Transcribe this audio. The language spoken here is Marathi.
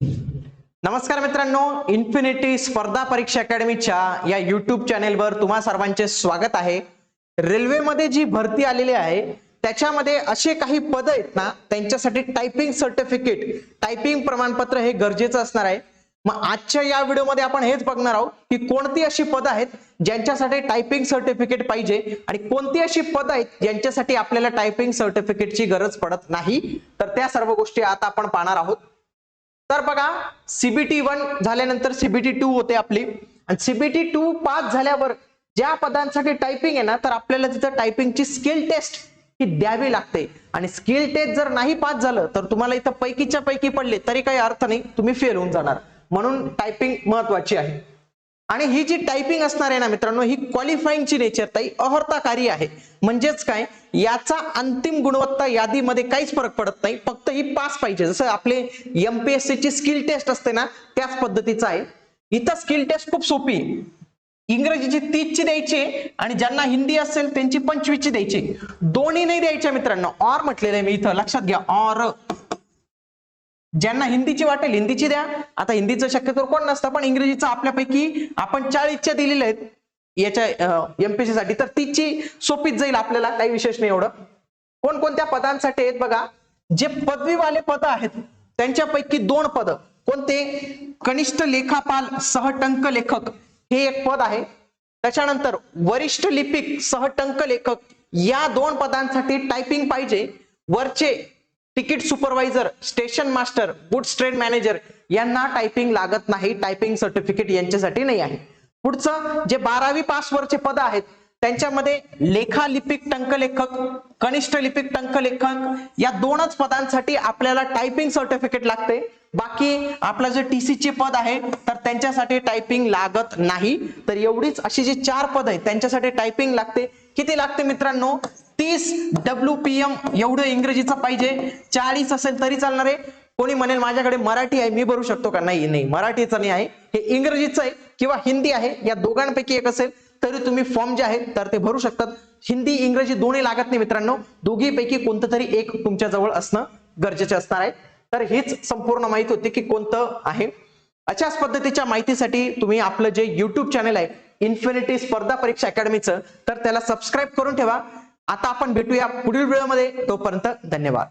नमस्कार मित्रांनो इन्फिनिटी स्पर्धा परीक्षा अकॅडमीच्या या युट्यूब चॅनेलवर तुम्हा सर्वांचे स्वागत आहे. रेल्वेमध्ये जी भरती आलेली आहे त्याच्यामध्ये असे काही पद आहेत ना त्यांच्यासाठी टायपिंग सर्टिफिकेट टायपिंग प्रमाणपत्र हे गरजेचं असणार आहे. मग आजच्या या व्हिडिओमध्ये आपण हेच बघणार आहोत की कोणती अशी पद आहेत ज्यांच्यासाठी टायपिंग सर्टिफिकेट पाहिजे आणि कोणती अशी पद आहेत ज्यांच्यासाठी आपल्याला टायपिंग सर्टिफिकेटची गरज पडत नाही. तर त्या सर्व गोष्टी आता आपण पाहणार आहोत. तर बघा सीबीटी वन झाल्यानंतर सीबीटी टू होते आपली. आणि सीबीटी टू पास झाल्यावर ज्या पदांसाठी टायपिंग आहे ना तर आपल्याला तिथं टायपिंगची स्किल टेस्ट ही द्यावी लागते. आणि स्किल टेस्ट जर नाही पास झालं तर तुम्हाला इथं पैकीच्या पैकी पडले तरी काही अर्थ नाही तुम्ही फेल होऊन जाणार. म्हणून टायपिंग महत्वाची आहे. आणि ही जी टायपिंग असणार आहे ना मित्रांनो ही क्वालिफाईंगची नेचर ताई अहर्ताकारी आहे. म्हणजेच काय? याचा अंतिम गुणवत्ता यादीमध्ये काहीच फरक पडत नाही. फक्त ही पास पाहिजे. जसं आपले एमपीएससी ची स्किल टेस्ट असते ना त्याच पद्धतीचं आहे. इथं स्किल टेस्ट खूप सोपी इंग्रजीची तीसची द्यायची आणि ज्यांना हिंदी असेल त्यांची पंचवीसची द्यायची दोन्ही नाही द्यायच्या मित्रांनो. ऑर म्हटलेलं आहे मी इथं. लक्षात घ्या. ऑर ज्यांना हिंदीची वाटेल हिंदीची द्या. आता हिंदीचं शक्यतो कोण नसतं पण इंग्रजीचं आपल्यापैकी आपण चाळीसच्या दिलेल्या आहेत. याच्या एमपीसी साठी. तर तिची सोपीच जाईल आपल्याला काही विशेष नाही एवढं. कोणकोणत्या पदांसाठी आहेत बघा. जे पदवीवाले पद आहेत त्यांच्यापैकी दोन पद. कोणते? कनिष्ठ लेखापाल सहटंक लेखक. हे एक पद आहे. त्याच्यानंतर वरिष्ठ लिपिक सहटंक लेखक. या दोन पदांसाठी टायपिंग पाहिजे. वरचे ticket supervisor station master goods trade manager यांना टायपिंग लागत नाही टायपिंग सर्टिफिकेट यांच्यासाठी नाही आहे. पुढचं जे बारावी पासवरचे पद आहेत त्यांच्यामध्ये लेखा लिपिक टंकलेखक कनिष्ठ लिपिक टंकलेखक या दोनच पदांसाठी आपल्याला टायपिंग सर्टिफिकेट लागते. बाकी आपलं जे टीसी चे पद आहे तर त्यांच्यासाठी टायपिंग लागत नाही. तर एवढीच अशी जी चार पद आहेत त्यांच्यासाठी टायपिंग लागते. किती लागते मित्रांनो? तीस डब्ल्यू पी एम एवढं इंग्रजीचं पाहिजे. चाळीस असेल तरी चालणार आहे. कोणी म्हणेल माझ्याकडे मराठी आहे मी भरू शकतो का? नाही नाही. मराठीचं नाही आहे. हे इंग्रजीचं आहे किंवा हिंदी आहे या दोघांपैकी एक असेल तरी तुम्ही फॉर्म जे आहेत तर ते भरू शकतात. हिंदी इंग्रजी दोन्ही लागत नाही मित्रांनो. दोघीपैकी कोणतं तरी एक तुमच्या जवळ असणं गरजेचे असणार आहे. तर हीच संपूर्ण माहिती होती की कोणतं आहे. अशाच पद्धतीच्या माहितीसाठी तुम्ही आपलं जे युट्यूब चॅनल आहे इन्फिनिटी स्पर्धा परीक्षा अकॅडमीचं तर त्याला सबस्क्राईब करून ठेवा. आता आपण भेटूया पुढील वेळेमध्ये तोपर्यंत धन्यवाद.